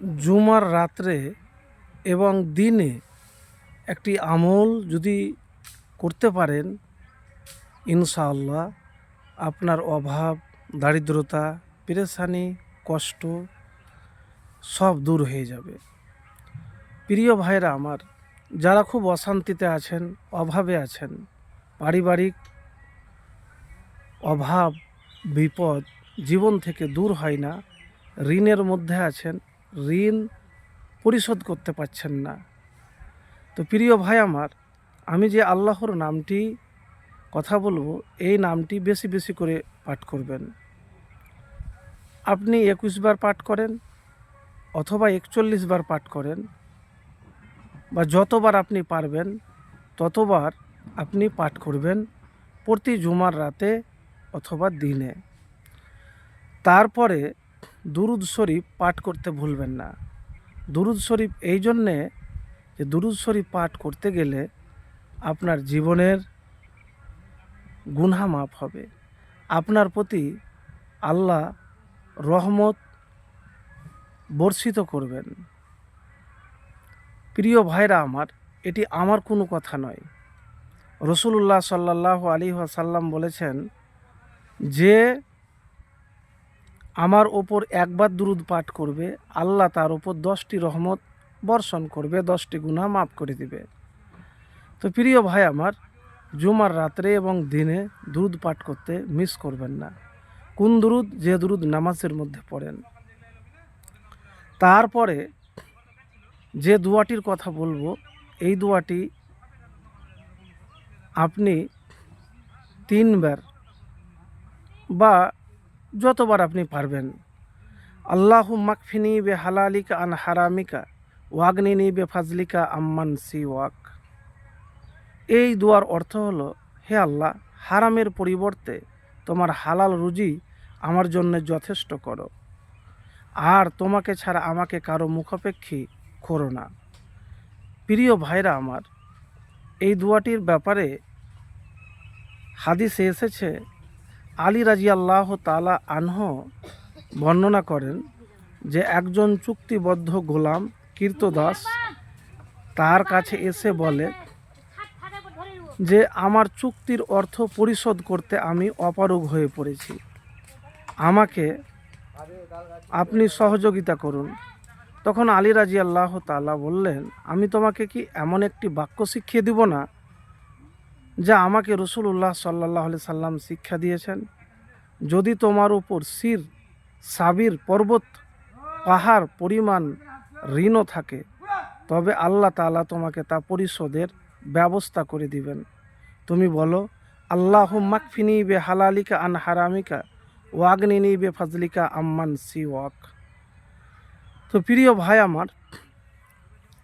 জুমার রাত্রে এবং দিনে একটি আমল যদি করতে পারেন, ইনশাআল্লাহ আপনার অভাব, দারিদ্রতা, পেরেশানি, কষ্ট সব দূর হয়ে যাবে। প্রিয় ভাইরা আমার, যারা খুব অশান্তিতে আছেন, অভাবে আছেন, পারিবারিক অভাব, বিপদ জীবন থেকে দূর হয় না, ঋণের মধ্যে আছেন ঋণ পরিশোধ করতে পারছেন না। তো প্রিয় ভাই আমার, আমি যে আল্লাহর নামটি কথা বলব, এই নামটি বেশি বেশি করে পাঠ করবেন। আপনি একুশ বার পাঠ করেন অথবা একচল্লিশ বার পাঠ করেন বা যতবার আপনি পারবেন ততবার আপনি পাঠ করবেন প্রতি জুমার রাতে অথবা দিনে। তারপরে দুরুদ শরীফ পাঠ করতে ভুলবেন না। দুরুদ শরীফ এই জন্যে যে দুরুদ শরীফ পাঠ করতে গেলে আপনার জীবনের গুনহা মাফ হবে। আপনার প্রতি আল্লাহ রহমত বর্ষিত করবেন। প্রিয় ভাইরা আমার, এটি আমার কোনো কথা নয়। রসুল্লাহ সাল্লাহ আলী সাল্লাম বলেছেন, যে আমার ওপর একবার দুরুদ পাঠ করবে, আল্লাহ তার ওপর দশটি রহমত বর্ষণ করবে, দশটি গুনাহ মাফ করে দিবে। তো প্রিয় ভাই আমার, জুমার রাত্রে এবং দিনে দুরুদ পাঠ করতে মিস করবেন না। কোন দুরুদ? যে দুরুদ নামাজের মধ্যে পড়েন। তারপরে যে দোয়াটির কথা বলব, এই দোয়াটি আপনি তিনবার বা যতবার আপনি পারবেন। আল্লাহ মাকফিনি বে হালালিকা আন হারামিকা, ওয়াগনিনি বে ফাজলিকা আম্মান সি ওয়াক এই দুয়ার অর্থ হলো, হে আল্লাহ, হারামের পরিবর্তে তোমার হালাল রুজি আমার জন্য যথেষ্ট করো। আর তোমাকে ছাড়া আমাকে কারও মুখাপেক্ষী করো না। প্রিয় ভাইরা আমার, এই দুয়াটির ব্যাপারে হাদিসে এসেছে আলী রাজি আল্লাহ তালা আনহ বর্ণনা করেন যে একজন চুক্তিবদ্ধ গোলাম কীর্তদাস তার কাছে এসে বলে যে, আমার চুক্তির অর্থ পরিশোধ করতে আমি অপারগ হয়ে পড়েছি। আমাকে আপনি সহযোগিতা করুন। তখন আলী রাজি আল্লাহ তালা বললেন, আমি তোমাকে কি এমন একটি বাক্য শিখিয়ে দিব না? যা আমাকে রসুল্লাহ সাল্লাহ আলি সাল্লাম শিক্ষা দিয়েছেন। যদি তোমার উপর শির, সাবির, পর্বত, পাহাড় পরিমাণ ঋণও থাকে, তবে আল্লাহ তাআলা তোমাকে তা পরিশোধের ব্যবস্থা করে দিবেন। তুমি বলো আল্লাহ মাকফিনি বে হালালিকা আন হারামিকা ওয়াগনিনি বে ফাজলিকা আম্মান সি ওয়াক তো প্রিয় ভাই আমার,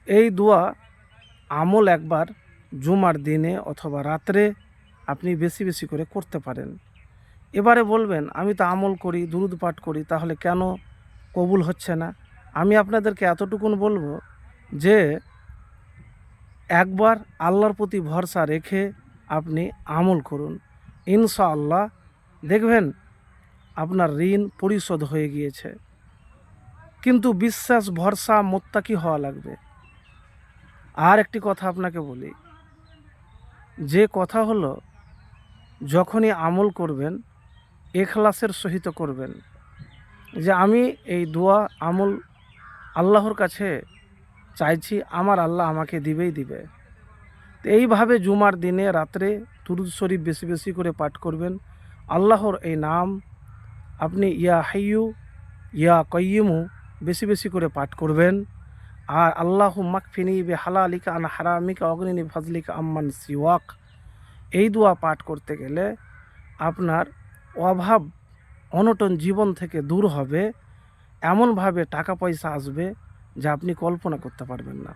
এই দোয়া আমল একবার জুমার দিনে অথবা রাত্রে আপনি বেশি বেশি করে করতে পারেন। এবারে বলবেন, আমি তো আমল করি, দুরুদ পাঠ করি, তাহলে কেন কবুল হচ্ছে না? আমি আপনাদেরকে এতটুকুন বলব যে, একবার আল্লাহর প্রতি ভরসা রেখে আপনি আমল করুন। ইনশাআল্লাহ, দেখবেন আপনার ঋণ পরিশোধ হয়ে গিয়েছে। কিন্তু বিশ্বাস, ভরসা, মোত্তাকি হওয়া লাগবে। আর একটি কথা আপনাকে বলি যে কথা হলো, যখনই আমল করবেন, এখলাসের সহিত করবেন। যে আমি এই দোয়া, আমল আল্লাহর কাছে চাইছি, আমার আল্লাহ আমাকে দিবেই দিবে। তো এইভাবে জুমার দিনে রাত্রে তুরুদ শরীফ বেশি বেশি করে পাঠ করবেন। আল্লাহর এই নাম, আপনি ইয়া হাইয়ু, ইয়া কয়িমু বেশি বেশি করে পাঠ করবেন। আর আল্লাহ মাকফিনি বে হালালিকা আন হারামিকা অগ্নিনি ফজলিকা আম্মান সিওয়াক। এই দোয়া পাঠ করতে গেলে আপনার অভাব অনটন জীবন থেকে দূর হবে, এমনভাবে টাকা পয়সা আসবে যা আপনি কল্পনা করতে পারবেন না।